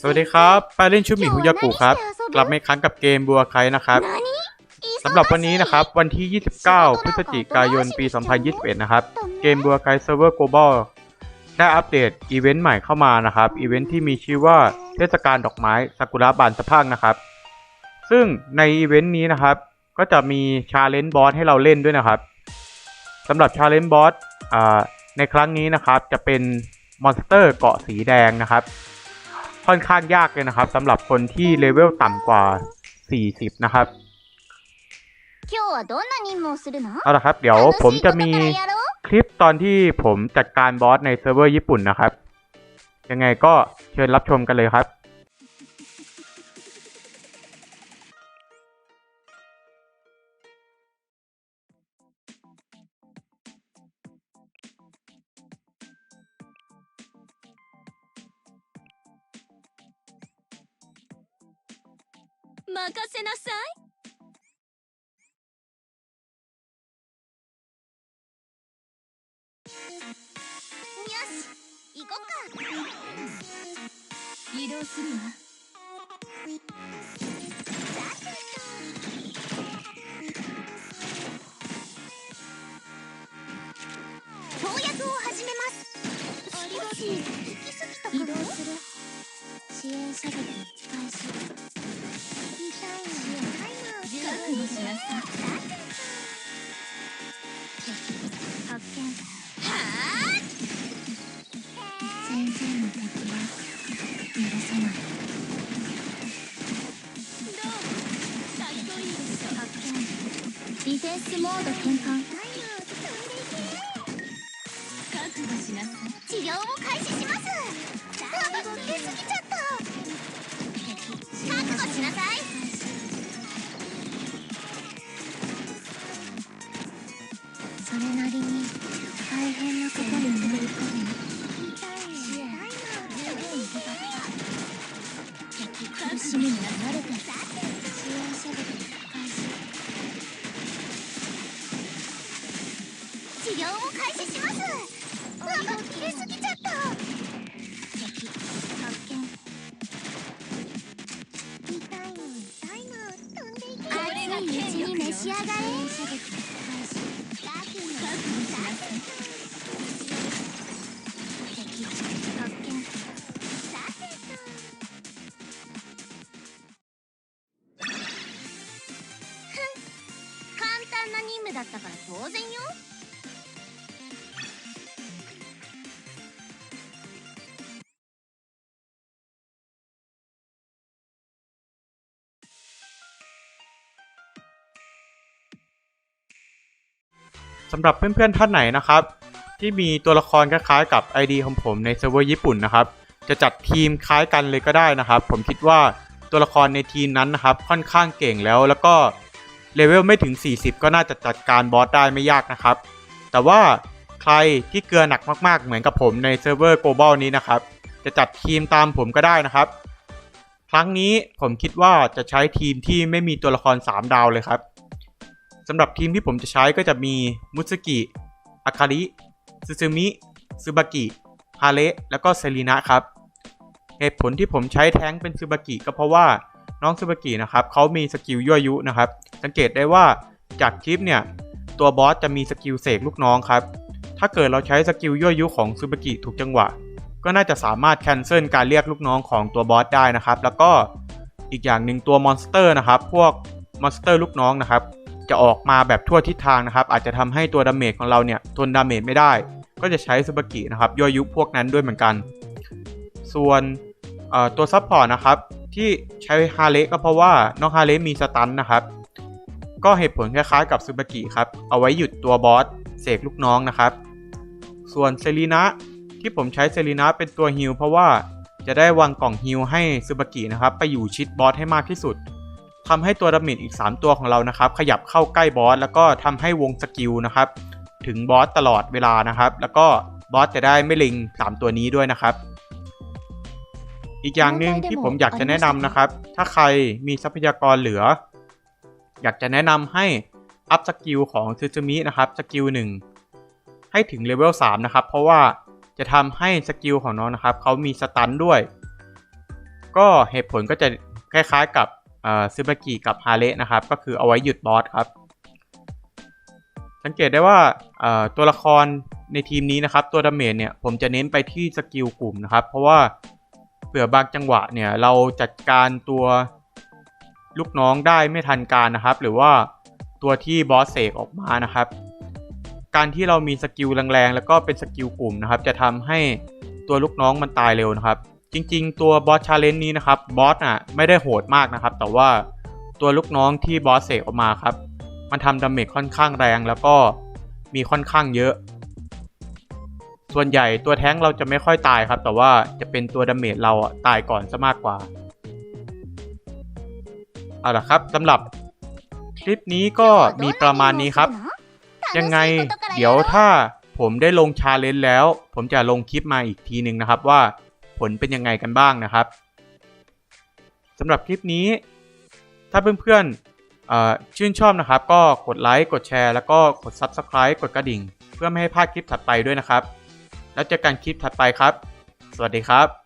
สวัสดีครับไปเล่นชุดหมีคุยากุครับ กลับมาอีกครั้งกับเกมบัวไคนะครับสำหรับวันนี้นะครับ วันที่ 29 พฤศจิกายน ปี 2021 นะครับ เกมบัวไคเซิร์ฟเวอร์ global ได้อัปเดตอีเวนต์ใหม่เข้ามานะครับ อีเวนต์ที่มีชื่อว่าเทศกาลดอกไม้ซากุระบานสะพรังนะครับ ซึ่งในอีเวนต์นี้นะครับ ก็จะมีชาเลนจ์บอสให้เราเล่นด้วยนะครับสำหรับชาเลนจ์บอสในครั้งนี้นะครับ จะเป็นมอนสเตอร์เกาะสีแดงนะครับ ค่อนข้างยากเลยนะครับสำหรับคนที่เลเวลต่ำกว่า 40 นะครับเอาละครับ เดี๋ยวผมจะมีคลิปตอนที่ผมจัดการบอสในเซิร์ฟเวอร์ญี่ปุ่นนะครับ ยังไงก็เชิญรับชมกันเลยครับ 任せなさい。よし行こっか。移動するわ。を始めます。ありがとう移動する。支援射撃モード転換覚悟しなさい。治療を開始し治療を開始します。うわ切れすぎちゃった。敵発見痛い。の痛いの飛んでいけ熱いうちに召し上がれ敵発見だったから当然よ。 สำหรับเพื่อนๆท่านไหนนะครับ ที่มีตัวละครคล้ายๆกับ ID ของผมในเซิร์ฟเวอร์ญี่ปุ่นนะครับ จะจัดทีมคล้ายกันเลยก็ได้นะครับ ผมคิดว่าตัวละครในทีมนั้นนะครับ ค่อนข้างเก่งแล้ว แล้วก็เลเวลไม่ถึง 40 ก็น่าจะจัดการบอสได้ไม่ยากนะครับ แต่ว่าใครที่เกลือหนักมากๆ เหมือนกับผมในเซิร์ฟเวอร์ global นี้นะครับ จะจัดทีมตามผมก็ได้นะครับ ครั้งนี้ผมคิดว่าจะใช้ทีมที่ไม่มีตัวละคร 3 ดาวเลยครับ สำหรับทีมที่ผมจะใช้ก็จะมีมุสกิอาคาริซึซึมิซึบากิฮาเระแล้วก็เซรีนะครับ เหตุผลที่ผมใช้แท้งเป็นซึบากิก็เพราะว่าน้องซึบากินะครับเขามีสกิลยั่วยุนะครับ สังเกตได้ว่าจากคลิปเนี่ย ตัวบอสจะมีสกิลเสกลูกน้องครับ ถ้าเกิดเราใช้สกิลยั่วยุของซึบากิถูกจังหวะ ก็น่าจะสามารถแคนเซิลการเรียกลูกน้องของตัวบอสได้นะครับ แล้วก็อีกอย่างหนึ่งตัวมอนสเตอร์นะครับ พวกมอนสเตอร์ลูกน้องนะครับ จะออกมาแบบทั่วทิศทางนะครับ อาจจะทำให้ตัวดาเมจของเราเนี่ยทนดาเมจไม่ได้ ก็จะใช้ซูบากินะครับย่อยยุพวกนั้นด้วยเหมือนกัน ส่วนตัวซัพพอร์ตนะครับ ที่ใช้ฮาเลก็เพราะว่าน้องฮาเลมีสตันนะครับ ก็เหตุผลคล้ายๆกับซูบากิครับ เอาไว้หยุดตัวบอสเสกลูกน้องนะครับ ส่วนเซรีนะที่ผมใช้เซรีนะเป็นตัวฮิลเพราะว่าจะได้วางกล่องฮิลให้ซูบากินะครับ ไปอยู่ชิดบอสให้มากที่สุด ทำให้ตัวดาเมจอีก 3 ตัวของเรานะครับ ขยับเข้าใกล้บอสแล้วก็ทำให้วงสกิลนะครับ ถึงบอสตลอดเวลานะครับ แล้วก็บอสจะได้ไม่ลิง 3 ตัวนี้ด้วยนะครับ อีกอย่างหนึ่งที่ผมอยากจะแนะนำนะครับ ถ้าใครมีทรัพยากรเหลือ อยากจะแนะนำให้อัพสกิลของซึซึมินะครับสกิลหนึ่งให้ถึงเลเวล3นะครับ เพราะว่าจะทำให้สกิลของน้องนะครับเขามีสตันด้วย ก็เหตุผลก็จะคล้ายๆกับ ซึบากิกับฮาเระนะครับ ก็คือเอาไว้หยุดบอสครับ สังเกตได้ว่าตัวละครในทีมนี้นะครับ ตัวดาเมจเนี่ยผมจะเน้นไปที่สกิลกลุ่มนะครับ เพราะว่าเผื่อบางจังหวะเนี่ยเราจัดการตัวลูกน้องได้ไม่ทันการนะครับ หรือว่าตัวที่บอสเสกออกมานะครับ การที่เรามีสกิลแรงๆแล้วก็เป็นสกิลกลุ่มนะครับ จะทำให้ตัวลูกน้องมันตายเร็วนะครับ จริง ๆ ตัวบอสชาเลนจ์นี้นะครับบอสอะไม่ได้โหดมากนะครับ แต่ว่าตัวลูกน้องที่บอสเสกออกมาครับ มันทำดาเมจค่อนข้างแรงแล้วก็มีค่อนข้างเยอะ ส่วนใหญ่ตัวแท้งเราจะไม่ค่อยตายครับ แต่ว่าจะเป็นตัวดาเมจเราตายก่อนซะมากกว่าเอาล่ะครับสำหรับคลิปนี้ก็มีประมาณนี้ครับ ยังไงเดี๋ยวถ้าผมได้ลงชาเลนจ์แล้ว ผมจะลงคลิปมาอีกทีหนึ่งนะครับว่า ผลเป็นยังไงกันบ้างนะครับสำหรับคลิปนี้ ถ้าเพื่อนๆเอ่อชื่นชอบนะครับ ก็กดไลค์กดแชร์แล้วก็กด Subscribe กดกระดิ่ง เพื่อไม่ให้พลาดคลิปถัดไปด้วยนะครับ แล้วเจอกันคลิปถัดไปครับ สวัสดีครับ